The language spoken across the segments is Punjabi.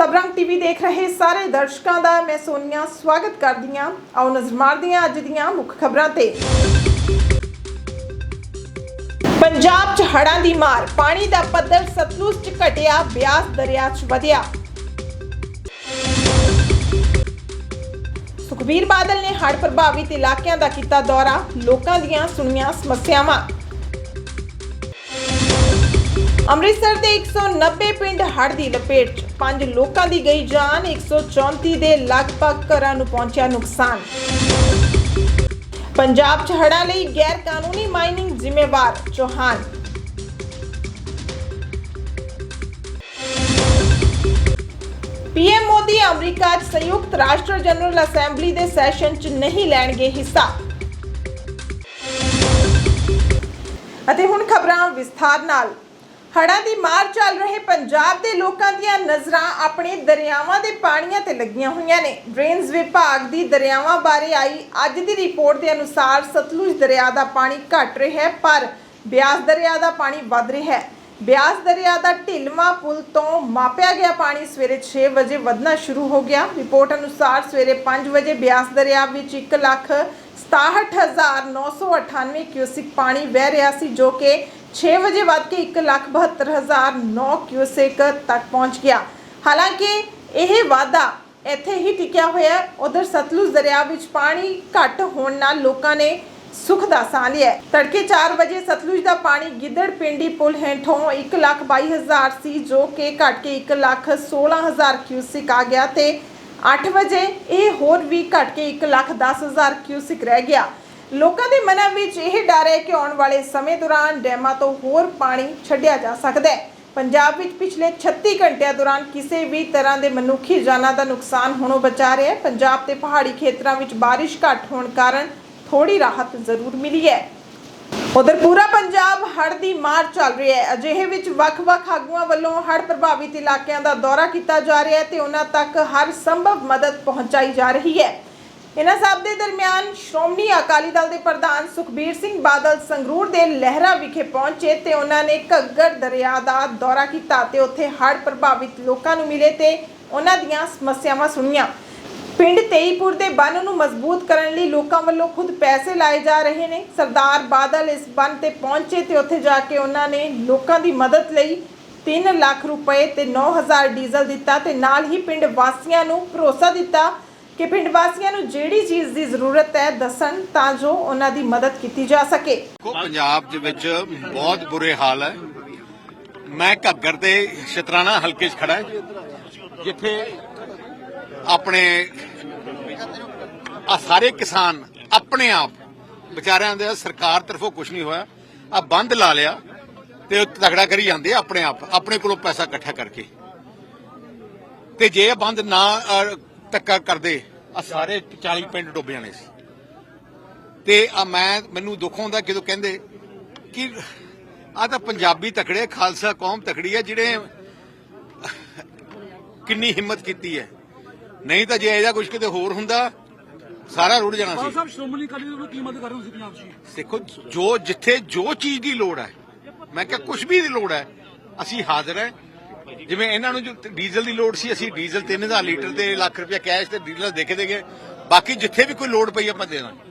ਸਬਰੰਗ ਟੀਵੀ ਦੇਖ ਰਹੇ ਸਾਰੇ ਦਰਸ਼ਕਾਂ ਦਾ ਮੈਂ ਸੋਨੀਆ ਸਵਾਗਤ ਕਰਦੀ ਹਾਂ। ਆਓ ਨਜ਼ਰ ਮਾਰਦੇ ਹਾਂ ਅੱਜ ਦੀਆਂ ਮੁੱਖ ਖਬਰਾਂ ਤੇ। ਪੰਜਾਬ 'ਚ ਹੜ੍ਹਾਂ ਦੀ ਮਾਰ, ਪਾਣੀ ਦਾ ਪੱਧਰ ਸਤਲੁਜ 'ਚ ਘਟਿਆ, ਬਿਆਸ ਦਰਿਆ 'ਚ ਵਧਿਆ। ਸੁਖਬੀਰ ਬਾਦਲ ਨੇ ਹੜ੍ਹ ਪ੍ਰਭਾਵਿਤ ਇਲਾਕਿਆਂ ਦਾ ਕੀਤਾ ਦੌਰਾ, ਲੋਕਾਂ ਦੀਆਂ ਸੁਣੀਆਂ ਸਮੱਸਿਆਵਾਂ। ਅੰਮ੍ਰਿਤਸਰ ਦੇ 190 ਪਿੰਡ ਹੜ੍ਹ ਦੀ ਲਪੇਟ 'ਚ ਪੰਜ ਲੋਕਾਂ ਦੀ ਗਈ ਜਾਨ 134 ਦੇ ਲਗਭਗ ਘਰਾਂ ਨੂੰ ਪਹੁੰਚਿਆ ਨੁਕਸਾਨ। ਪੰਜਾਬ 'ਚ ਹੜ੍ਹਾਂ ਲਈ ਗੈਰ ਕਾਨੂੰਨੀ ਮਾਈਨਿੰਗ ਜ਼ਿੰਮੇਵਾਰ ਚੌਹਾਨ। ਪੀਐਮ ਮੋਦੀ ਅਮਰੀਕਾ 'ਚ ਸੰਯੁਕਤ ਰਾਸ਼ਟਰ ਜਨਰਲ ਅਸੈਂਬਲੀ ਦੇ ਸੈਸ਼ਨ 'ਚ ਨਹੀਂ ਲੈਣਗੇ ਹਿੱਸਾ। ਅਤੇ ਹੁਣ ਖਬਰਾਂ ਵਿਸਥਾਰ ਨਾਲ। ਹੜ੍ਹਾਂ ਦੀ ਮਾਰ ਚੱਲ ਰਹੇ ਪੰਜਾਬ ਦੇ ਲੋਕਾਂ ਦੀਆਂ ਨਜ਼ਰਾਂ ਆਪਣੇ ਦਰਿਆਵਾਂ ਦੇ ਪਾਣੀਆਂ ਤੇ ਲੱਗੀਆਂ ਹੋਈਆਂ ਨੇ। ਡਰੇਨਸ ਵਿਭਾਗ ਦੀ ਦਰਿਆਵਾਂ ਬਾਰੇ ਆਈ ਅੱਜ ਦੀ ਰਿਪੋਰਟ ਦੇ ਅਨੁਸਾਰ ਸਤਲੁਜ ਦਰਿਆ ਦਾ ਪਾਣੀ ਘਟ ਰਿਹਾ ਹੈ, ਪਰ ਬਿਆਸ ਦਰਿਆ ਦਾ ਪਾਣੀ ਵੱਧ ਰਿਹਾ ਹੈ। ਬਿਆਸ ਦਰਿਆ ਦਾ ਢਿਲਵਾਂ ਪੁਲ ਤੋਂ ਮਾਪਿਆ ਗਿਆ ਪਾਣੀ ਸਵੇਰੇ 6 ਵਜੇ ਵਧਣਾ ਸ਼ੁਰੂ ਹੋ ਗਿਆ। ਰਿਪੋਰਟ ਅਨੁਸਾਰ ਸਵੇਰੇ 5 ਵਜੇ ਬਿਆਸ ਦਰਿਆ ਵਿੱਚ 1 ਲੱਖ 67998 ਕਿਊਸਿਕ ਪਾਣੀ ਵਹਿ ਰਿਹਾ ਸੀ, ਜੋ ਕਿ 6 ਵਜੇ ਵੱਧ ਕੇ 172009 ਕਿਊਸਿਕ ਤੱਕ ਪਹੁੰਚ ਗਿਆ। ਹਾਲਾਂਕਿ ਇਹ ਵਾਧਾ ਇੱਥੇ ਹੀ ਟਿਕਿਆ ਹੋਇਆ ਹੈ। ਉਧਰ ਸਤਲੁਜ ਦਰਿਆ ਵਿੱਚ ਪਾਣੀ ਘੱਟ ਹੋਣ ਨਾਲ ਲੋਕਾਂ ਨੇ ਸੁਖ ਦਾ ਸਾਹ ਲਿਆ ਤੜਕੇ 4 ਵਜੇ ਸਤਲੁਜ ਦਾ ਪਾਣੀ ਗਿੱਦੜ ਪਿੰਡੀ ਪੁਲ ਹੇਠੋਂ 122000 ਸੀ, ਜੋ ਕਿ ਘਟ ਕੇ 116000 ਕਿਊਸਿਕ ਆ ਗਿਆ ਤੇ 8 ਵਜੇ ਇਹ ਹੋਰ ਵੀ ਘਟ ਕੇ 110000 ਕਿਊਸਿਕ ਰਹਿ ਗਿਆ। ਲੋਕਾਂ ਦੇ ਮਨਾਂ ਵਿੱਚ ਇਹ ਡਰ ਹੈ ਕਿ ਆਉਣ ਵਾਲੇ ਸਮੇਂ ਦੌਰਾਨ ਡੈਮਾਂ ਤੋਂ ਹੋਰ ਪਾਣੀ ਛੱਡਿਆ ਜਾ ਸਕਦਾ ਹੈ। ਪੰਜਾਬ ਵਿੱਚ ਪਿਛਲੇ 36 ਘੰਟਿਆਂ ਦੌਰਾਨ ਕਿਸੇ ਵੀ ਤਰ੍ਹਾਂ ਦੇ ਮਨੁੱਖੀ ਜਾਨਾਂ ਦਾ ਨੁਕਸਾਨ ਹੋਣੋਂ ਬਚਾ ਰਿਹਾ ਹੈ। ਪੰਜਾਬ ਤੇ ਪਹਾੜੀ ਖੇਤਰਾਂ ਵਿੱਚ ਬਾਰਿਸ਼ ਘੱਟ ਹੋਣ ਕਾਰਨ ਥੋੜੀ ਰਾਹਤ ਜ਼ਰੂਰ ਮਿਲੀ ਹੈ। ਉਧਰ ਪੂਰਾ ਪੰਜਾਬ ਹੜ੍ਹ ਦੀ ਮਾਰ ਚੱਲ ਰਿਹਾ ਹੈ। ਅਜਿਹੇ ਵਿੱਚ ਵੱਖ-ਵੱਖ ਆਗੂਆਂ ਵੱਲੋਂ ਹੜ੍ਹ ਪ੍ਰਭਾਵਿਤ ਇਲਾਕਿਆਂ ਦਾ ਦੌਰਾ ਕੀਤਾ ਜਾ ਰਿਹਾ ਹੈ ਤੇ ਉਹਨਾਂ ਤੱਕ ਹਰ ਸੰਭਵ ਮਦਦ ਪਹੁੰਚਾਈ ਜਾ ਰਹੀ ਹੈ। ਇਹਨਾਂ ਸਭ ਦੇ ਦਰਮਿਆਨ ਸ਼੍ਰੋਮਣੀ ਅਕਾਲੀ ਦਲ ਦੇ ਪ੍ਰਧਾਨ ਸੁਖਬੀਰ ਸਿੰਘ ਬਾਦਲ ਸੰਗਰੂਰ ਦੇ ਲਹਿਰਾ ਵਿਖੇ ਪਹੁੰਚੇ ਤੇ ਉਹਨਾਂ ਨੇ ਘੱਗਰ ਦਰਿਆ ਦਾ ਦੌਰਾ ਕੀਤਾ ਤੇ ਉੱਥੇ ਹੜ੍ਹ ਪ੍ਰਭਾਵਿਤ ਲੋਕਾਂ ਨੂੰ ਮਿਲੇ ਤੇ ਉਹਨਾਂ ਦੀਆਂ ਸਮੱਸਿਆਵਾਂ ਸੁਣੀਆਂ। ਪਿੰਡ ਤੇਈਪੁਰ ਦੇ ਬੰਨ ਨੂੰ ਮਜ਼ਬੂਤ ਕਰਨ ਲਈ ਲੋਕਾਂ ਵੱਲੋਂ ਖੁਦ ਪੈਸੇ ਲਾਏ ਜਾ ਰਹੇ ਨੇ। ਸਰਦਾਰ ਬਾਦਲ ਇਸ ਬੰਨ ਤੇ ਪਹੁੰਚੇ ਤੇ ਉੱਥੇ ਜਾ ਕੇ ਉਹਨਾਂ ਨੇ ਲੋਕਾਂ ਦੀ ਮਦਦ ਲਈ 3 ਲੱਖ ਰੁਪਏ ਤੇ 9000 ਡੀਜ਼ਲ ਦਿੱਤਾ ਤੇ ਨਾਲ ਹੀ ਪਿੰਡ ਵਾਸੀਆਂ ਨੂੰ ਭਰੋਸਾ ਦਿੱਤਾ ਕਿ ਪਿੰਡ ਵਾਸੀਆਂ ਨੂੰ ਜਿਹੜੀ ਚੀਜ਼ ਦੀ ਜ਼ਰੂਰਤ ਹੈ ਦੱਸਣ ਤਾਂ ਜੋ ਉਹਨਾਂ ਦੀ ਮਦਦ ਕੀਤੀ ਜਾ ਸਕੇ। ਕੋ ਪੰਜਾਬ ਦੇ ਵਿੱਚ ਬਹੁਤ ਬੁਰੇ ਹਾਲ ਹੈ। ਮੈਂ ਘੱਗਰ ਦੇ ਸ਼ਤਰਾਣਾ ਹਲਕੇ 'ਚ ਖੜਾ ਹਾਂ। ਜਿੱਥੇ ਆਪਣੇ ਆ ਸਾਰੇ ਕਿਸਾਨ ਆਪਣੇ ਆਪ ਵਿਚਾਰਿਆਂ ਦੇ ਸਰਕਾਰ ਤਰਫੋਂ ਕੁਝ ਨਹੀਂ ਹੋਇਆ। ਆ ਬੰਦ ਲਾ ਲਿਆ ਤੇ ਤਗੜਾ ਕਰੀ ਜਾਂਦੇ ਆਪਣੇ ਆਪ, ਆਪਣੇ ਕੋਲੋਂ ਪੈਸਾ ਇਕੱਠਾ ਕਰਕੇ। ਤੇ ਜੇ ਇਹ ਬੰਦ ਨਾ ਧੱਕਾ ਕਰਦੇ ਆ ਸਾਰੇ 40 ਪਿੰਡ ਡੁੱਬ ਜਾਣੇ ਸੀ। ਤੇ ਆ ਮੈਂ ਮੈਨੂੰ ਦੁੱਖ ਹੁੰਦਾ ਜਦੋਂ ਕਹਿੰਦੇ ਕਿ ਆ ਤਾਂ ਪੰਜਾਬੀ ਤਕੜੇ ਖਾਲਸਾ ਕੌਮ ਤਕੜੀ ਹੈ ਜਿਹੜੇ ਕਿੰਨੀ ਹਿੰਮਤ ਕੀਤੀ ਹੈ। ਨਹੀਂ ਤਾਂ ਜੇ ਇਹਦਾ ਕੁਝ ਕਿਤੇ ਹੋਰ ਹੁੰਦਾ ਸਾਰਾ ਰੁੜ ਜਾਣਾ ਸੀ। ਸਾਹਿਬ ਸ਼੍ਰੋਮਣੀ ਅਕਾਲੀ ਦਲ ਨੂੰ ਕੀ ਮਦਦ ਕਰ ਰਹੇ ਹੋ ਤੁਸੀਂ ਪੰਜਾਬ 'ਚ? ਦੇਖੋ ਜੋ ਜਿੱਥੇ ਜੋ ਚੀਜ਼ ਦੀ ਲੋੜ ਹੈ ਮੈਂ ਕਿਹਾ ਕੁਝ ਵੀ ਦੀ ਲੋੜ ਹੈ ਅਸੀਂ ਹਾਜ਼ਰ ਹੈ। ਜਿਵੇਂ ਇਹਨਾਂ ਨੂੰ ਡੀਜ਼ਲ ਦੀ ਲੋੜ ਸੀ ਅਸੀਂ ਡੀਜ਼ਲ 3000 ਲੀਟਰ ਤੇ ਲੱਖ ਰੁਪਏ ਕੈਸ਼ ਤੇ ਡੀਜ਼ਲ ਦੇ ਕੇ ਦੇਗੇ ਬਾਕੀ ਜਿੱਥੇ ਵੀ ਕੋਈ ਲੋੜ ਪਈ ਆਪਾਂ ਦੇ ਦਾਂਗੇ।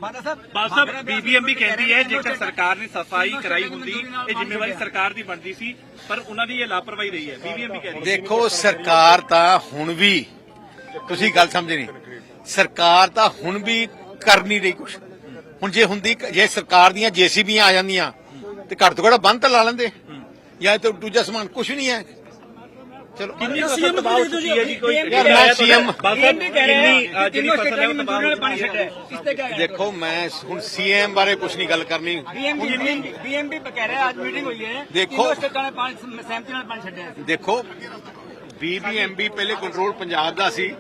ਬਾਲ ਸਾਹਿਬ ਬੀਬੀਐਮਬੀ ਕਹਿੰਦੀ ਹੈ ਜੇਕਰ ਸਰਕਾਰ ਨੇ ਸਫ਼ਾਈ ਕਰਾਈ ਹੁੰਦੀ ਇਹ ਜ਼ਿੰਮੇਵਾਰੀ ਸਰਕਾਰ ਦੀ ਬਣਦੀ ਸੀ ਪਰ ਉਹਨਾਂ ਦੀ ਇਹ ਲਾਪਰਵਾਹੀ ਰਹੀ ਹੈ। ਬੀਬੀਐਮਬੀ ਕਹਿ ਰਹੀ ਹੈ। ਦੇਖੋ ਸਰਕਾਰ ਤਾਂ ਹੁਣ ਵੀ ਤੁਸੀਂ ਗੱਲ ਸਮਝੇ ਨਹੀਂ। ਸਰਕਾਰ ਤਾਂ ਹੁਣ ਵੀ ਕਰ ਨਹੀਂ ਰਹੀ ਕੁਝ ਹੁਣ ਜੇ ਹੁੰਦੀ ਜੇ ਸਰਕਾਰ ਦੀਆਂ ਜੀਸੀਬੀਆਂ ਆ ਜਾਂਦੀਆਂ ਤੇ ਘੱਟ ਤੋਂ ਘੱਟ ਬੰਦ ਤਾਂ ਲਾ ਲੈਂਦੇ। ਜਾਂ ਇਹ ਤਾਂ ਦੂਜਾ ਸਮਾਨ ਕੁਝ ਨਹੀਂ ਹੈ। ਚਲੋ। ਕਿੰਨੀ ਫਸਲ ਤਬਾਹ ਹੋ ਚੁੱਕੀ ਹੈ ਜੀ ਕੋਈ ਯਾਰ ਮੈਂ ਸੀਐਮ ਬਾਲ ਸਾਹਿਬ ਕਿੰਨੀ ਅ, ਜਿਹੜੀ ਫਸਲ ਹੈ ਉਹ ਤਬਾਹ ਹੋ ਚੁੱਕੀ ਹੈ ਦੇਖੋ ਮੈਂ ਹੁਣ ਸੀਐਮ ਬਾਰੇ ਕੁਝ ਨਹੀਂ ਗੱਲ ਕਰਨੀ। ਬੀਐਮਪੀ ਕਹਿ ਰਿਹਾ ਅੱਜ ਮੀਟਿੰਗ ਹੋਈ ਹੈ। ਦੇਖੋ। ਸਹਿਮਤੀ ਨਾਲ ਪਾਣੀ ਛੱਡਿਆ ਦੇਖੋ ਬੀਬੀਐਮਬੀ ਪਹਿਲੇ ਕੰਟਰੋਲ ਪੰਜਾਬ ਦਾ ਸੀ।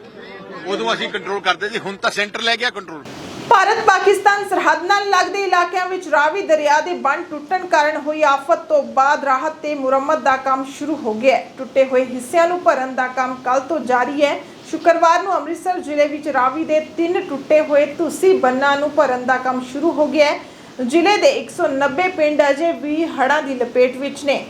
ਉਦੋਂ ਅਸੀਂ ਕੰਟਰੋਲ ਕਰਦੇ ਸੀ ਹੁਣ ਤਾਂ ਸੈਂਟਰ ਲੈ ਗਿਆ ਕੰਟਰੋਲ ਭਾਰਤ ਪਾਕਿਸਤਾਨ ਸਰਹੱਦ ਨਾਲ ਲੱਗਦੇ ਇਲਾਕਿਆਂ ਵਿੱਚ ਰਾਵੀ ਦਰਿਆ ਦੇ ਬੰਨ ਟੁੱਟਣ ਕਾਰਨ ਹੋਈ ਆਫਤ ਤੋਂ ਬਾਅਦ ਰਾਹਤ ਤੇ ਮੁਰੰਮਤ ਦਾ ਕੰਮ ਸ਼ੁਰੂ ਹੋ ਗਿਆ ਹੈ। ਟੁੱਟੇ ਹੋਏ ਹਿੱਸਿਆਂ ਨੂੰ ਭਰਨ ਦਾ ਕੰਮ ਕੱਲ ਤੋਂ ਜਾਰੀ ਹੈ। ਸ਼ੁੱਕਰਵਾਰ ਨੂੰ ਅੰਮ੍ਰਿਤਸਰ ਜ਼ਿਲ੍ਹੇ ਵਿੱਚ ਰਾਵੀ ਦੇ ਤਿੰਨ ਟੁੱਟੇ ਹੋਏ ਤੁਸੀਂ ਬੰਨਾਂ ਨੂੰ ਭਰਨ ਦਾ ਕੰਮ ਸ਼ੁਰੂ ਹੋ ਗਿਆ ਹੈ। ਜ਼ਿਲ੍ਹੇ ਦੇ 190 ਪਿੰਡ ਅਜੇ ਵੀ ਹੜ੍ਹਾਂ ਦੀ ਲਪੇਟ ਵਿੱਚ ਨੇ।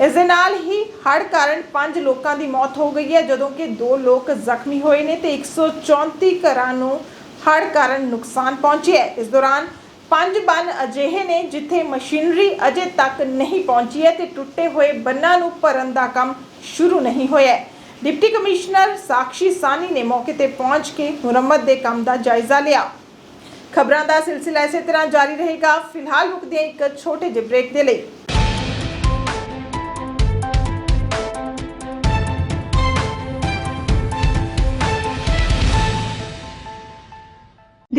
ਇਸ ਦੇ ਨਾਲ ਹੀ ਹੜ੍ਹ ਕਾਰਨ 5 ਲੋਕਾਂ ਦੀ ਮੌਤ ਹੋ ਗਈ ਹੈ, ਜਦੋਂ ਕਿ 2 ਲੋਕ ਜ਼ਖਮੀ ਹੋਏ ਨੇ ਤੇ 134 ਘਰਾਂ ਨੂੰ ਹੜ੍ਹ ਕਾਰਨ ਨੁਕਸਾਨ ਪਹੁੰਚਿਆ ਹੈ। ਇਸ ਦੌਰਾਨ ਪੰਜ ਬੰਨ ਅਜਿਹੇ ਨੇ ਜਿੱਥੇ ਮਸ਼ੀਨਰੀ ਅਜੇ ਤੱਕ ਨਹੀਂ ਪਹੁੰਚੀ ਹੈ ਤੇ ਟੁੱਟੇ ਹੋਏ ਬੰਨਾਂ ਨੂੰ ਭਰਨ ਦਾ ਕੰਮ ਸ਼ੁਰੂ ਨਹੀਂ ਹੋਇਆ ਹੈ। ਡਿਪਟੀ ਕਮਿਸ਼ਨਰ ਸਾਕਸ਼ੀ ਸਾਨੀ ਨੇ ਮੌਕੇ ਤੇ ਪਹੁੰਚ ਕੇ ਮੁਰੰਮਤ ਦੇ ਕੰਮ ਦਾ ਜਾਇਜ਼ਾ ਲਿਆ। ਖਬਰਾਂ ਦਾ ਸਿਲਸਿਲਾ ਇਸੇ ਤਰ੍ਹਾਂ ਜਾਰੀ ਰਹੇਗਾ। ਫਿਲਹਾਲ ਰੁਕਦੇ ਹਾਂ ਇੱਕ ਛੋਟੇ ਜਿਹੇ ਬ੍ਰੇਕ ਦੇ ਲਈ।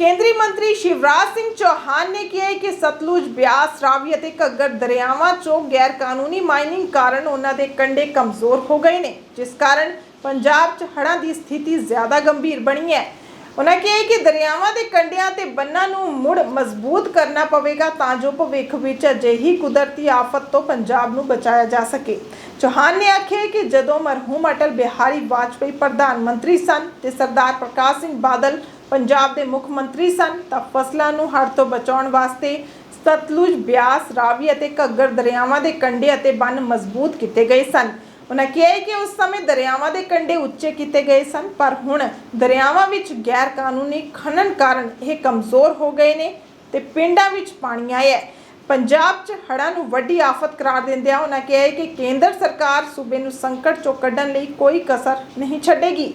ਕੇਂਦਰੀ ਮੰਤਰੀ ਸ਼ਿਵਰਾਜ ਸਿੰਘ ਚੌਹਾਨ ਨੇ ਕਿਹਾ ਕਿ ਸਤਲੁਜ, ਬਿਆਸ, ਰਾਵੀ ਅਤੇ ਘੱਗਰ ਦਰਿਆਵਾਂ 'ਚੋਂ ਗੈਰ ਕਾਨੂੰਨੀ ਮਾਈਨਿੰਗ ਕਾਰਨ ਉਹਨਾਂ ਦੇ ਕੰਢੇ ਕਮਜ਼ੋਰ ਹੋ ਗਏ ਨੇ, ਜਿਸ ਕਾਰਨ ਪੰਜਾਬ 'ਚ ਹੜ੍ਹਾਂ ਦੀ ਸਥਿਤੀ ਜ਼ਿਆਦਾ ਗੰਭੀਰ ਬਣੀ ਹੈ। ਉਹਨਾਂ ਕਿਹਾ ਕਿ ਦਰਿਆਵਾਂ ਦੇ ਕੰਢਿਆਂ ਤੇ ਬੰਨਾਂ ਨੂੰ ਮੁੜ ਮਜ਼ਬੂਤ ਕਰਨਾ ਪਵੇਗਾ ਤਾਂ ਜੋ ਭਵਿੱਖ ਵਿੱਚ ਅਜਿਹੀ ਕੁਦਰਤੀ ਆਫਤ ਤੋਂ ਪੰਜਾਬ ਨੂੰ ਬਚਾਇਆ ਜਾ ਸਕੇ। ਚੌਹਾਨ ਨੇ ਆਖਿਆ ਕਿ ਜਦੋਂ ਮਰਹੂਮ ਅਟਲ ਬਿਹਾਰੀ ਵਾਜਪੇਈ ਪ੍ਰਧਾਨ ਮੰਤਰੀ ਸਨ ਤੇ ਸਰਦਾਰ ਪ੍ਰਕਾਸ਼ ਸਿੰਘ ਬਾਦਲ ਪੰਜਾਬ ਦੇ ਮੁੱਖ ਮੰਤਰੀ ਸਨ, ਤਾਂ ਫਸਲਾਂ ਨੂੰ ਹੜ੍ਹ ਤੋਂ ਬਚਾਉਣ ਵਾਸਤੇ ਸਤਲੁਜ ਬਿਆਸ, ਰਾਵੀ ਅਤੇ ਘੱਗਰ ਦਰਿਆਵਾਂ ਦੇ ਕੰਢੇ ਅਤੇ ਬੰਨ ਮਜ਼ਬੂਤ ਕੀਤੇ ਗਏ ਸਨ। ਉਹਨਾਂ ਕਿਹਾ ਹੈ ਕਿ ਉਸ ਸਮੇਂ ਦਰਿਆਵਾਂ ਦੇ ਕੰਢੇ ਉੱਚੇ ਕੀਤੇ ਗਏ ਸਨ, ਪਰ ਹੁਣ ਦਰਿਆਵਾਂ ਵਿੱਚ ਗੈਰ ਕਾਨੂੰਨੀ ਖਨਨ ਕਾਰਨ ਇਹ ਕਮਜ਼ੋਰ ਹੋ ਗਏ ਨੇ ਤੇ ਪਿੰਡਾਂ ਵਿੱਚ ਪਾਣੀ ਆਇਆ ਹੈ। ਪੰਜਾਬ 'ਚ ਹੜ੍ਹਾਂ ਨੂੰ ਵੱਡੀ ਆਫਤ ਕਰਾਰ ਦਿੰਦਿਆਂ ਉਹਨਾਂ ਕਿਹਾ ਹੈ ਕਿ ਕੇਂਦਰ ਸਰਕਾਰ ਸੂਬੇ ਨੂੰ ਸੰਕਟ 'ਚੋਂ ਕੱਢਣ ਲਈ ਕੋਈ ਕਸਰ ਨਹੀਂ ਛੱਡੇਗੀ।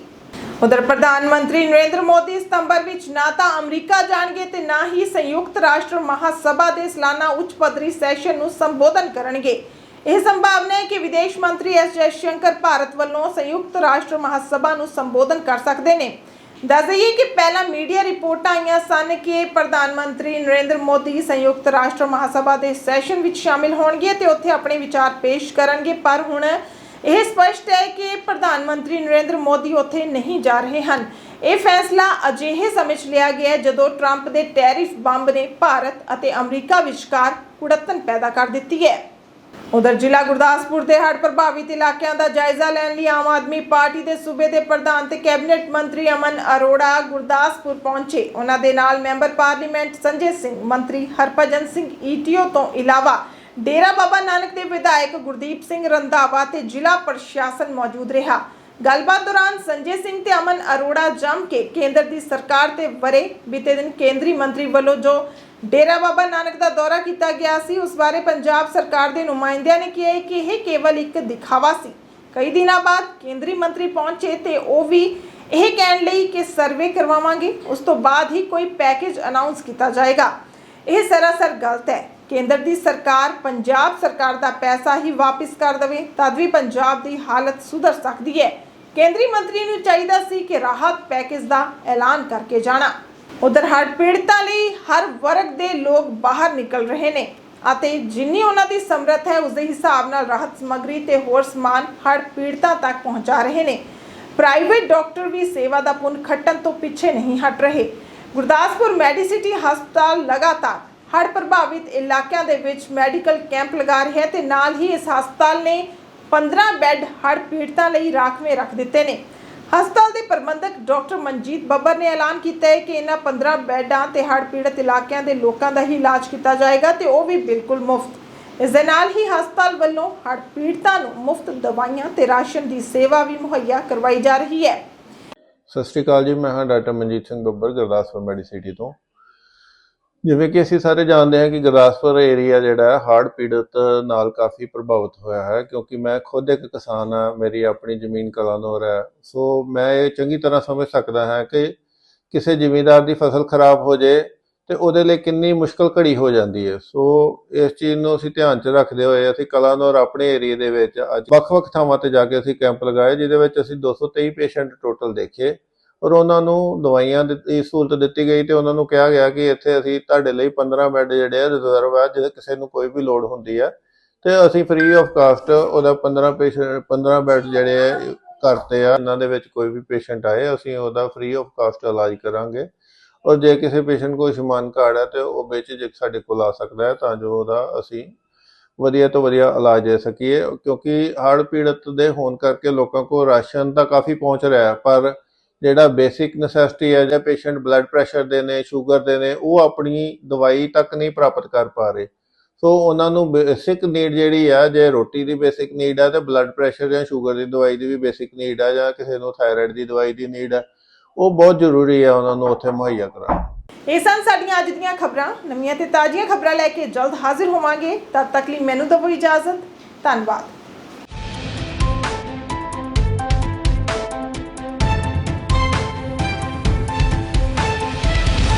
ਉਧਰ ਪ੍ਰਧਾਨ ਮੰਤਰੀ ਨਰਿੰਦਰ ਮੋਦੀ ਸਤੰਬਰ ਵਿੱਚ ਨਾ ਤਾਂ ਅਮਰੀਕਾ ਜਾਣਗੇ ਤੇ ਨਾ ਹੀ ਸੰਯੁਕਤ ਰਾਸ਼ਟਰ ਮਹਾਸਭਾ ਦੇ ਸਾਲਾਨਾ ਉੱਚ ਪੱਧਰੀ ਸੈਸ਼ਨ ਨੂੰ ਸੰਬੋਧਨ ਕਰਨਗੇ। ਇਹ ਸੰਭਾਵਨਾ ਹੈ ਕਿ ਵਿਦੇਸ਼ ਮੰਤਰੀ ਐਸ ਜੈਸ਼ੰਕਰ ਭਾਰਤ ਵੱਲੋਂ ਸੰਯੁਕਤ ਰਾਸ਼ਟਰ ਮਹਾਸਭਾ ਨੂੰ ਸੰਬੋਧਨ ਕਰ ਸਕਦੇ ਨੇ। ਦੱਸ ਦਈਏ ਕਿ ਪਹਿਲਾਂ ਮੀਡੀਆ ਰਿਪੋਰਟਾਂ ਆਈਆਂ ਸਨ ਕਿ ਪ੍ਰਧਾਨ ਮੰਤਰੀ ਨਰਿੰਦਰ ਮੋਦੀ ਸੰਯੁਕਤ ਰਾਸ਼ਟਰ ਮਹਾਸਭਾ ਦੇ ਸੈਸ਼ਨ ਵਿੱਚ ਸ਼ਾਮਿਲ ਹੋਣਗੇ ਤੇ ਉੱਥੇ ਆਪਣੇ ਵਿਚਾਰ ਪੇਸ਼ ਕਰਨਗੇ, ਪਰ ਹੁਣ ਇਹ ਸਪਸ਼ਟ ਹੈ ਕਿ ਪ੍ਰਧਾਨ ਮੰਤਰੀ ਨਰਿੰਦਰ ਮੋਦੀ ਉੱਥੇ ਨਹੀਂ ਜਾ ਰਹੇ ਹਨ। ਇਹ ਫੈਸਲਾ ਅਜਿਹੇ ਸਮੇਂ 'ਚ ਲਿਆ ਗਿਆ ਜਦੋਂ ਟਰੰਪ ਦੇ ਟੈਰਿਫ ਬੰਬ ਨੇ ਭਾਰਤ ਅਤੇ ਅਮਰੀਕਾ ਵਿਚਕਾਰ ਕੁੜੱਤਨ ਪੈਦਾ ਕਰ ਦਿੱਤੀ ਹੈ। ਉਧਰ ਜ਼ਿਲ੍ਹਾ ਗੁਰਦਾਸਪੁਰ ਦੇ ਹੜ੍ਹ ਪ੍ਰਭਾਵਿਤ ਇਲਾਕਿਆਂ ਦਾ ਜਾਇਜ਼ਾ ਲੈਣ ਲਈ ਆਮ ਆਦਮੀ ਪਾਰਟੀ ਦੇ ਸੂਬੇ ਦੇ ਪ੍ਰਧਾਨ ਤੇ ਕੈਬਨਿਟ ਮੰਤਰੀ ਅਮਨ ਅਰੋੜਾ ਗੁਰਦਾਸਪੁਰ ਪਹੁੰਚੇ। ਉਹਨਾਂ ਦੇ ਨਾਲ ਮੈਂਬਰ ਪਾਰਲੀਮੈਂਟ ਸੰਜੇ ਸਿੰਘ, ਮੰਤਰੀ ਹਰਭਜਨ ਸਿੰਘ ਈਟੀਓ ਤੋਂ ਇਲਾਵਾ ਡੇਰਾ ਬਾਬਾ ਨਾਨਕ ਦੇ ਵਿਧਾਇਕ ਗੁਰਦੀਪ ਸਿੰਘ ਰੰਧਾਵਾ ਤੇ ਜ਼ਿਲ੍ਹਾ ਪ੍ਰਸ਼ਾਸਨ ਮੌਜੂਦ ਰਿਹਾ। ਗੱਲਬਾਤ ਦੌਰਾਨ ਸੰਜੇ ਸਿੰਘ ਤੇ ਅਮਨ ਅਰੋੜਾ ਜੰਮ ਕੇ ਕੇਂਦਰ ਦੀ ਸਰਕਾਰ ਤੇ ਵਰੇ ਬੀਤੇ ਦਿਨ ਕੇਂਦਰੀ ਮੰਤਰੀ ਵੱਲੋਂ ਜੋ ਡੇਰਾ ਬਾਬਾ ਨਾਨਕ ਦਾ ਦੌਰਾ ਕੀਤਾ ਗਿਆ ਸੀ, ਉਸ ਬਾਰੇ ਪੰਜਾਬ ਸਰਕਾਰ ਦੇ ਨੁਮਾਇੰਦਿਆਂ ਨੇ ਕਿਹਾ ਕਿ ਇਹ ਕੇਵਲ ਇੱਕ ਦਿਖਾਵਾ ਸੀ। ਕਈ ਦਿਨਾਂ ਬਾਅਦ ਕੇਂਦਰੀ ਮੰਤਰੀ ਪਹੁੰਚੇ ਤੇ ਉਹ ਵੀ ਇਹ ਕਹਿਣ ਲਈ ਕਿ ਸਰਵੇ ਕਰਵਾਵਾਂਗੇ, ਉਸ ਤੋਂ ਬਾਅਦ ਹੀ ਕੋਈ ਪੈਕੇਜ ਅਨਾਉਂਸ ਕੀਤਾ ਜਾਏਗਾ। ਇਹ ਸਰਾਸਰ ਗਲਤ ਹੈ। ਕੇਂਦਰ ਦੀ ਸਰਕਾਰ ਪੰਜਾਬ ਸਰਕਾਰ ਦਾ ਪੈਸਾ ਹੀ ਵਾਪਸ ਕਰ ਦੇਵੇ, ਤਦ ਵੀ ਪੰਜਾਬ ਦੀ ਹਾਲਤ ਸੁਧਰ ਸਕਦੀ ਹੈ। ਕੇਂਦਰੀ ਮੰਤਰੀ ਨੂੰ ਚਾਹੀਦਾ ਸੀ ਕਿ ਰਾਹਤ ਪੈਕੇਜ ਦਾ ਐਲਾਨ ਕਰਕੇ ਜਾਣਾ। ਉਧਰ ਹੜ੍ਹ ਪੀੜਤਾਂ ਲਈ ਹਰ ਵਰਗ ਦੇ ਲੋਕ ਬਾਹਰ ਨਿਕਲ ਰਹੇ ਨੇ ਅਤੇ ਜਿੰਨੀ ਉਹਨਾਂ ਦੀ ਸਮਰੱਥ ਹੈ ਉਸ ਦੇ ਹਿਸਾਬ ਨਾਲ ਰਾਹਤ ਸਮੱਗਰੀ ਤੇ ਹੋਰ ਸਮਾਨ ਹੜ੍ਹ ਪੀੜਤਾਂ ਤੱਕ ਪਹੁੰਚਾ ਰਹੇ ਨੇ। ਪ੍ਰਾਈਵੇਟ ਡਾਕਟਰ ਵੀ ਸੇਵਾ ਦਾ ਪੁੰਨ ਖੱਟਣ ਤੋਂ ਪਿੱਛੇ ਨਹੀਂ ਹਟ ਰਹੇ। ਗੁਰਦਾਸਪੁਰ ਮੈਡੀਸਿਟੀ ਹਸਪਤਾਲ ਲਗਾਤਾਰ ਹੜ੍ਹ ਪ੍ਰਭਾਵਿਤ ਇਲਾਕਿਆਂ ਦੇ ਵਿੱਚ ਮੈਡੀਕਲ ਕੈਂਪ ਲਗਾ ਰਿਹਾ ਹੈ ਤੇ ਨਾਲ ਹੀ ਇਸ ਹਸਪਤਾਲ ਨੇ 15 ਬੈੱਡ ਹੜ੍ਹ ਪੀੜਤਾਂ ਲਈ ਰਾਖਵੇਂ ਰੱਖ ਦਿੱਤੇ ਨੇ। ਹਸਪਤਾਲ ਦੇ ਪ੍ਰਬੰਧਕ ਡਾਕਟਰ ਮਨਜੀਤ ਬੱਬਰ ਨੇ ਐਲਾਨ ਕੀਤਾ ਹੈ ਕਿ ਇਹਨਾਂ 15 ਬੈੱਡਾਂ ਤੇ ਹੜ੍ਹ ਪੀੜਤ ਇਲਾਕਿਆਂ ਦੇ ਲੋਕਾਂ ਦਾ ਹੀ ਇਲਾਜ ਕੀਤਾ ਜਾਏਗਾ ਤੇ ਉਹ ਵੀ ਬਿਲਕੁਲ ਮੁਫਤ। ਇਸ ਦੇ ਨਾਲ ਹੀ ਹਸਪਤਾਲ ਵੱਲੋਂ ਹੜ੍ਹ ਪੀੜਤਾਂ ਨੂੰ ਮੁਫਤ ਦਵਾਈਆਂ ਤੇ ਰਾਸ਼ਨ ਦੀ ਸੇਵਾ ਵੀ ਮੁਹੱਈਆ ਕਰਵਾਈ ਜਾ ਰਹੀ ਹੈ। ਸਤਿ ਸ਼੍ਰੀ ਅਕਾਲ ਜੀ, ਮੈਂ ਹਾਂ ਡਾਕਟਰ ਮਨਜੀਤ ਸਿੰਘ ਬੱਬਰ, ਗੁਰਦਾਸਪੁਰ ਮੈਡੀਸਿਟੀ ਤੋਂ। ਜਿਵੇਂ ਕਿ ਅਸੀਂ ਸਾਰੇ ਜਾਣਦੇ ਹਾਂ ਕਿ ਗੁਰਦਾਸਪੁਰ ਏਰੀਆ ਜਿਹੜਾ ਹੈ ਹੜ੍ਹ ਪੀੜਤ ਨਾਲ ਕਾਫੀ ਪ੍ਰਭਾਵਿਤ ਹੋਇਆ ਹੈ ਕਿਉਂਕਿ ਮੈਂ ਖੁਦ ਇੱਕ ਕਿਸਾਨ ਹਾਂ, ਮੇਰੀ ਆਪਣੀ ਜ਼ਮੀਨ ਕਲਾਨੌਰ ਹੈ। ਸੋ ਮੈਂ ਇਹ ਚੰਗੀ ਤਰ੍ਹਾਂ ਸਮਝ ਸਕਦਾ ਹਾਂ ਕਿ ਕਿਸੇ ਜ਼ਿਮੀਂਦਾਰ ਦੀ ਫਸਲ ਖਰਾਬ ਹੋ ਜੇ ਤੇ ਉਹਦੇ ਲਈ ਕਿੰਨੀ ਮੁਸ਼ਕਲ ਘੜੀ ਹੋ ਜਾਂਦੀ ਹੈ। ਸੋ ਇਸ ਚੀਜ਼ ਨੂੰ ਅਸੀਂ ਧਿਆਨ 'ਚ ਰੱਖਦੇ ਹੋਏ ਅਸੀਂ ਕਲਾਨੌਰ ਆਪਣੇ ਏਰੀਆ ਦੇ ਵਿੱਚ ਅੱਜ ਵੱਖ-ਵੱਖ ਥਾਵਾਂ ਤੇ ਜਾ ਕੇ ਅਸੀਂ ਕੈਂਪ ਲਗਾਏ, ਜਿਹਦੇ ਵਿੱਚ ਅਸੀਂ 223 ਪੇਸ਼ੈਂਟ ਟੋਟਲ ਦੇਖੇ। ਔਰ ਉਹਨਾਂ ਨੂੰ ਦਵਾਈਆਂ ਦਿੱਤੀ ਸਹੂਲਤ ਦਿੱਤੀ ਗਈ ਤੇ ਉਹਨਾਂ ਨੂੰ ਕਿਹਾ ਗਿਆ ਕਿ ਇੱਥੇ ਅਸੀਂ ਤੁਹਾਡੇ ਲਈ 15 ਬੈੱਡ ਜਿਹੜੇ ਆ ਰਿਜ਼ਰਵ ਆ ਜੇ ਕਿਸੇ ਨੂੰ ਕੋਈ ਵੀ ਲੋੜ ਹੁੰਦੀ ਆ। ਤੇ ਅਸੀਂ ਫ੍ਰੀ ਆਫ ਕਾਸਟ ਉਹਦਾ 15 ਪੇਸ਼ੈਂਟ 15 ਬੈੱਡ ਜਿਹੜੇ ਆ, ਕਰਤੇ ਆ। ਇਹਨਾਂ ਦੇ ਵਿੱਚ ਕੋਈ ਵੀ ਪੇਸ਼ੈਂਟ ਆਏ, ਅਸੀਂ ਉਹਦਾ ਫ੍ਰੀ ਆਫ ਕਾਸਟ ਇਲਾਜ ਕਰਾਂਗੇ। ਔਰ ਜੇ ਕਿਸੇ ਪੇਸ਼ੈਂਟ ਕੋਲ ਆਯੁਸ਼ਮਾਨ ਕਾਰਡ ਹੈ ਤੇ ਉਹ ਬੇਝਿਜਕ ਸਾਡੇ ਕੋਲ ਆ ਸਕਦਾ ਹੈ, ਤਾਂ ਜੋ ਉਹਦਾ ਅਸੀਂ ਵਧੀਆ ਤੋਂ ਵਧੀਆ ਇਲਾਜ ਦੇ ਸਕੀਏ। ਕਿਉਂਕਿ ਹੜ੍ਹ ਪੀੜਤ ਦੇ ਹੋਣ ਕਰਕੇ ਲੋਕਾਂ ਕੋਲ ਰਾਸ਼ਨ ਤਾਂ ਕਾਫੀ ਪਹੁੰਚ ਰਿਹਾ, ਪਰ ਜਿਹੜਾ ਬੇਸਿਕ ਨੈਸੈਸਿਟੀ ਹੈ, ਜਾਂ ਪੇਸ਼ੈਂਟ ਬਲੱਡ ਪ੍ਰੈਸ਼ਰ ਦੇ ਨੇ ਸ਼ੂਗਰ ਦੇ ਨੇ, ਉਹ ਆਪਣੀ ਦਵਾਈ ਤੱਕ ਨਹੀਂ ਪ੍ਰਾਪਤ ਕਰ ਪਾ ਰਹੇ। ਸੋ ਉਹਨਾਂ ਨੂੰ ਬੇਸਿਕ ਨੀਡ ਜਿਹੜੀ ਆ, ਜੇ ਰੋਟੀ ਦੀ ਬੇਸਿਕ ਨੀਡ ਆ, ਤੇ ਬਲੱਡ ਪ੍ਰੈਸ਼ਰ ਜਾਂ ਸ਼ੂਗਰ ਦੀ ਦਵਾਈ ਦੀ ਵੀ ਬੇਸਿਕ ਨੀਡ ਆ, ਜਾਂ ਕਿਸੇ ਨੂੰ ਥਾਇਰਾਇਡ ਦੀ ਦਵਾਈ ਦੀ ਨੀਡ ਆ, ਉਹ ਬਹੁਤ ਜ਼ਰੂਰੀ ਆ ਉਹਨਾਂ ਨੂੰ ਉੱਥੇ ਮੁਹੱਈਆ ਕਰਾਉਣਾ। ਇਹ ਸਨ ਸਾਡੀਆਂ ਅੱਜ ਦੀਆਂ ਖਬਰਾਂ। ਨਵੀਆਂ ਤੇ ਤਾਜ਼ੀਆਂ ਖਬਰਾਂ ਲੈ ਕੇ ਜਲਦ ਹਾਜ਼ਰ ਹੋਵਾਂਗੇ। ਤਦ ਤੱਕ ਲਈ ਮੈਨੂੰ ਦਿਓ ਇਜਾਜ਼ਤ। ਧੰਨਵਾਦ।